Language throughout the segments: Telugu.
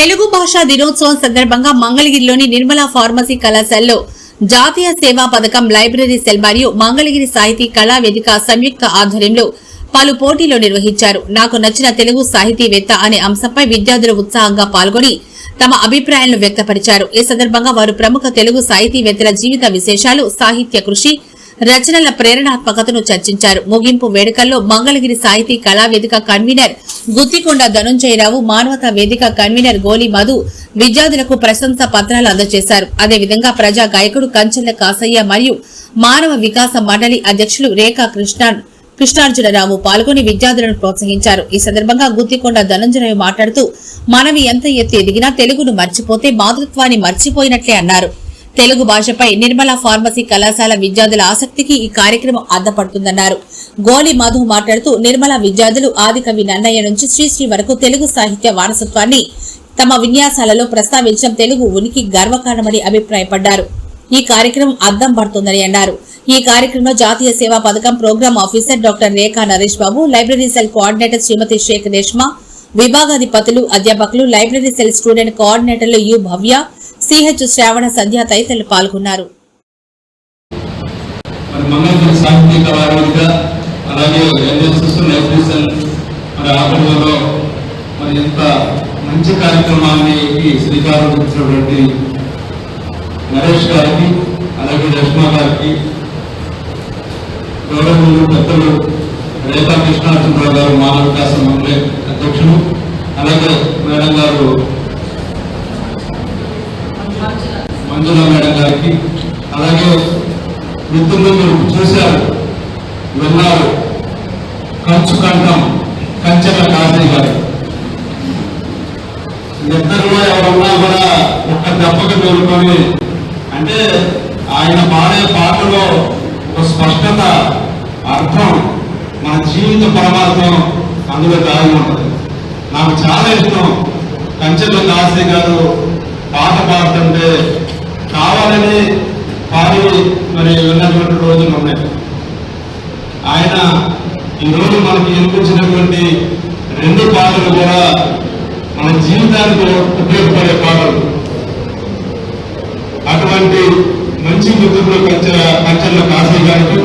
తెలుగు భాషా దినోత్సవం సందర్భంగా మంగళగిరిలోని నిర్మలా ఫార్మసీ కళాశాలలో జాతీయ సేవా పథకం లైబ్రరీ సెల్ మరియు మంగళగిరి సాహితీ కళా వేదిక సంయుక్త ఆధ్వర్యంలో పలు పోటీలు నిర్వహించారు. నాకు నచ్చిన తెలుగు సాహితీవేత్త అనే అంశంపై విద్యార్థులు ఉత్సాహంగా పాల్గొని తమ అభిప్రాయాలను వ్యక్తపరిచారు. ఈ సందర్భంగా వారు ప్రముఖ తెలుగు సాహితీవేత్తల జీవిత విశేషాలు సాహిత్య కృషి రచనల ప్రేరణాత్మకతను చర్చించారు. ముగింపు వేడుకల్లో మంగళగిరి సాహితీ కళా వేదిక కన్వీనర్ గుత్తికొండ ధనుంజయరావు మానవతా వేదిక కన్వీనర్ గోలి మధు విద్యార్థులకు ప్రశంసా పత్రాలు అందజేశారు. అదేవిధంగా ప్రజా గాయకుడు కంచెల కాసయ్య మరియు మానవ వికాస మండలి అధ్యక్షులు రేఖా కృష్ణ కృష్ణార్జునరావు పాల్గొని విద్యార్థులను ప్రోత్సహించారు. ఈ సందర్భంగా గుత్తికొండ ధనంజయరావు మాట్లాడుతూ మనవి ఎంత ఎత్తు ఎదిగినా తెలుగును మర్చిపోతే మాతృత్వాన్ని మర్చిపోయినట్లే అన్నారు. తెలుగు భాషపై నిర్మల ఫార్మసీ కళాశాల విద్యార్థుల ఆసక్తికి ఈ కార్యక్రమం అద్దపడుతుందన్నారు. గోలి మధు మాట్లాడుతూ నిర్మల విద్యార్థులు ఆదికవి నన్నయ్య నుంచి శ్రీశ్రీ వరకు తెలుగు సాహిత్య వారసత్వాన్ని తమ విన్యాసాలలో ప్రస్తావించడం తెలుగు ఉనికి గర్వకారణమని అభిప్రాయపడ్డారు. ఈ కార్యక్రమం అద్దం పడుతుందని అన్నారు. ఈ కార్యక్రమంలో జాతీయ సేవా పథకం programme officer doctor Rekha Naresh Babu library cell coordinator Srimati Sheikh Reshma విభాగాధిపతులు అధ్యాపకులు లైబ్రరీ సెల్ స్టూడెంట్ కోఆర్డినేటర్లు యు భవ్య సిహెచ్ శ్రావణ సంధ్య తదితరులు పాల్గొన్నారు. మరి మంగళగిరి సాహిత్య అలాగే ఎన్ఎస్ఎస్ లైబ్రరీసన్ మరి ఆధ్వర్యంలో మరి ఇంత మంచి కార్యక్రమానికి శ్రీకారం చుట్టినటువంటి నరేష్ గారికి అలాగే రష్మా గారికి గౌరవులు పెద్దలు రేఖా కృష్ణార్జునరావు గారు మానవ వికాస మండలి అధ్యక్షులు అలాగే మేడం గారు మంజుల మేడం గారికి అలాగే మిత్రులు మీరు చూశారు విన్నారు. కంచు కంఠం కంచెల కాశీ గారు. ఇద్దరులో ఎవరున్నా కూడా ఒక్క దెబ్బకి తోలుకొని అంటే ఆయన పాడే పాటలో ఒక స్పష్టత అర్థం మన జీవిత పరమార్థం అందులో దాగి ఉంటుంది. నాకు చాలా ఇష్టం. కంచెల కాశీ గారు పాట పాడుతుంటే కావాలని పాడి మరి విన్నటువంటి రోజులు ఉన్నాయి. ఆయన ఈరోజు మనకి వినిపించినటువంటి రెండు పాటలు కూడా మన జీవితానికి ఉపయోగపడే పాటలు. అటువంటి మంచి మిత్రులు కంచె కంచెల కాశీ గారికి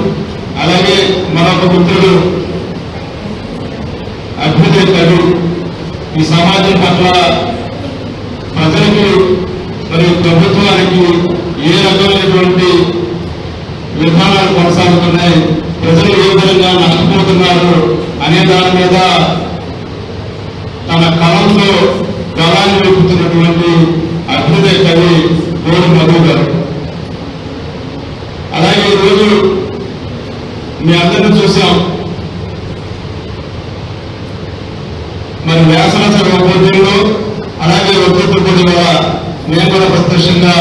అలాగే మరొక మిత్రుడు అభ్యుదయ కవి ఈ సమాజం పట్ల మరియు ప్రభుత్వానికి ఏ రకమైనటువంటి విధానాలు కొనసాగుతున్నాయి ప్రజలు ఏ విధంగా నష్టపోతున్నారు అనే దాని మీద తన కలంతో గలాన్ని వెతుకుతున్నటువంటి అభ్యుదయ కవి గోడు మధు గారు. అలాగే ఈరోజు మీ అందరిని చూసాం. మరి వ్యాసన సభ అలాగే వక్తృత్వ కూడా సంతోషంగా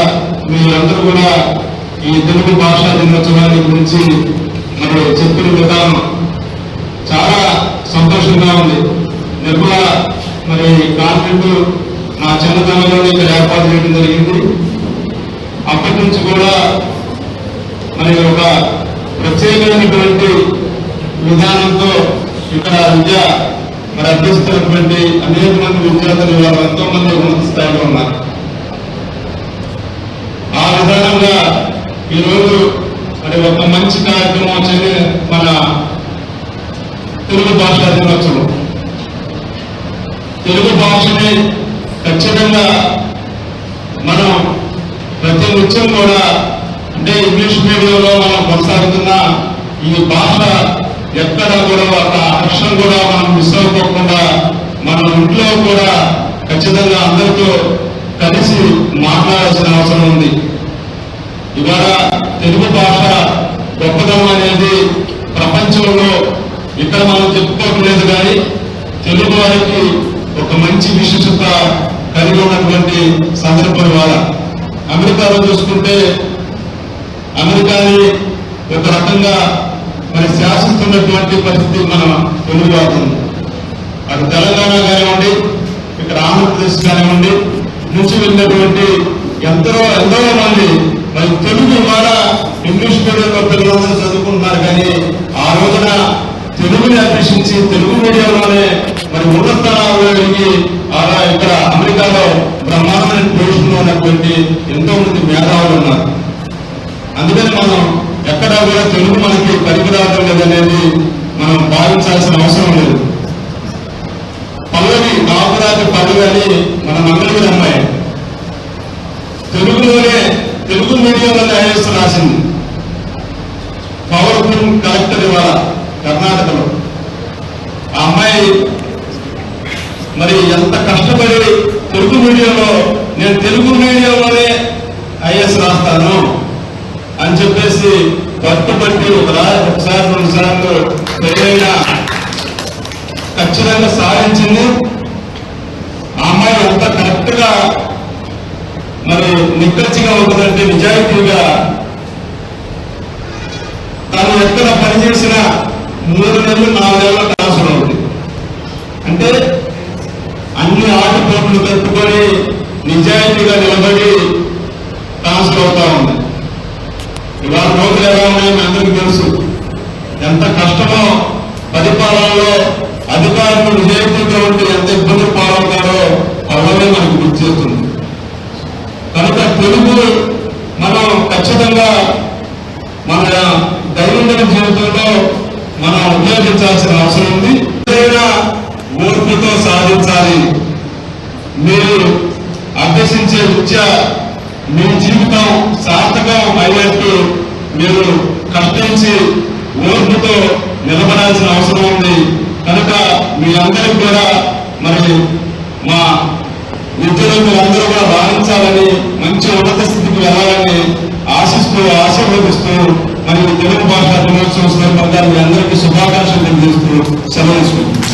మీరందరూ కూడా ఈ తెలుగు భాషా దినోత్సవాన్ని గురించి మరి చెప్పిన విధానం చాలా సంతోషంగా ఉంది. నిర్మల మరి కాన్వెంట్ నా చిన్నతనంలోనే ఇక్కడ ఏర్పాటు చేయడం జరిగింది. అప్పటి నుంచి కూడా మరి ఒక ప్రత్యేకమైనటువంటి విధానంతో ఇక్కడ విద్య మరి అభ్యసిస్తున్నటువంటి అనేక మంది విద్యార్థులు వాళ్ళు ఎంతో మంది ఉన్నత స్థాయిలో ఉన్నారు. ప్రధానంగా ఈరోజు మరి ఒక మంచి కార్యక్రమం వచ్చేది మన తెలుగు భాష దినోత్సవం. తెలుగు భాషని ఖచ్చితంగా మనం ప్రతి నిత్యం కూడా అంటే ఇంగ్లీష్ మీడియంలో మనం కొనసాగుతున్న ఈ భాష ఎక్కడ కూడా ఒక అక్షరం కూడా మనం మిస్ అవ్వకుండా మన ఇంట్లో కూడా ఖచ్చితంగా అందరితో కలిసి మాట్లాడాల్సిన అవసరం ఉంది. తెలుగు భాష గొప్పతనం అనేది ప్రపంచంలో ఇక్కడ మనం చెప్పుకోవట్లేదు కానీ తెలుగు వారికి ఒక మంచి విశిష్టత కలిగి ఉన్నటువంటి సందర్భం ఇవాళ. అమెరికాలో చూసుకుంటే అమెరికాని ఒక రకంగా మరి శాసిస్తున్నటువంటి పరిస్థితి మన తెలుగు వారికి అది అటు తెలంగాణ కానివ్వండి ఇక్కడ ఆంధ్రప్రదేశ్ కానివ్వండి నుంచి వెళ్ళినటువంటి ఎంతో ఎంతో మంది. మరి తెలుగు ద్వారా ఇంగ్లీష్ మీడియంలో పిల్లలందరూ చదువుకుంటున్నారు కానీ ఆ రోజున తెలుగుని అభ్యసించి తెలుగు మీడియంలోనే మరి ఉన్నత స్థానాల్లో వెళ్ళి అలా ఇక్కడ అమెరికాలో బ్రహ్మాండమైన పొజిషన్లో ఉన్నటువంటి ఎంతో మంది మేధావులు ఉన్నారు. అందుకని మనం ఎక్కడా కూడా తెలుగు మనకి పనికి రావడం లేదనేది మనం భావించాల్సిన అవసరం లేదు. పల్లవి బాబురాజు పల్లవి అని మన మంగళగిరి అమ్మాయి తెలుగులోనే తెలుగు మీడియంలోనే ఐఎస్ రాసింది. పవర్ఫుల్ కలెక్టర్ ఇవాళ కర్ణాటకలో. ఆ అమ్మాయి మరి ఎంత కష్టపడి తెలుగు మీడియంలో నేను తెలుగు మీడియంలోనే ఐఎస్ రాస్తాను అని చెప్పేసి పట్టుబట్టి ఒకసారి రెండు సార్లు పెళ్ళైన ఖచ్చితంగా సాధించింది ఆ అమ్మాయి ఎంత కరెక్ట్గా మరి నిక్కచ్చిగా ఉంటుందంటే నిజాయితీగా తను ఎక్కడ పనిచేసిన మూడు నెలలు నాలుగు నెలల ట్రాన్స్ఫర్ అవుతుంది. అంటే అన్ని ఆటపోట్లు తట్టుకొని నిజాయితీగా నిలబడి ట్రాన్స్ఫర్ అవుతా ఉంది. ఇవాళ రోజులు ఎలా ఉన్నాయో మీ అందరికీ తెలుసు. ఎంత కష్టమో పరిపాలనలో అధికారులు నిజాయితీగా ఉంటే ఎంత తెలుగు మనం ఖచ్చితంగా మన దైనందిన జీవితంలో మనం ఉపయోగించాల్సిన అవసరం ఉంది. ఏదైనా ఓర్పుతో సాధించాలి. మీరు అభ్యసించే విద్య మీ జీవితం సార్థకం అయ్యేట్టు మీరు కష్టించి ఓర్పుతో నిలబడాల్సిన అవసరం ఉంది. కనుక మీ అందరికి కూడా మరి మా మంచి ఉన్నత స్థితికి వెళ్ళాలని ఆశిస్తూ ఆశీర్వదిస్తూ మరియు తెలుగు భాష దినోత్సవం సందర్భంగా మీ అందరికీ శుభాకాంక్షలు తెలియజేస్తూ సెలవు తీసుకుంటున్నాను.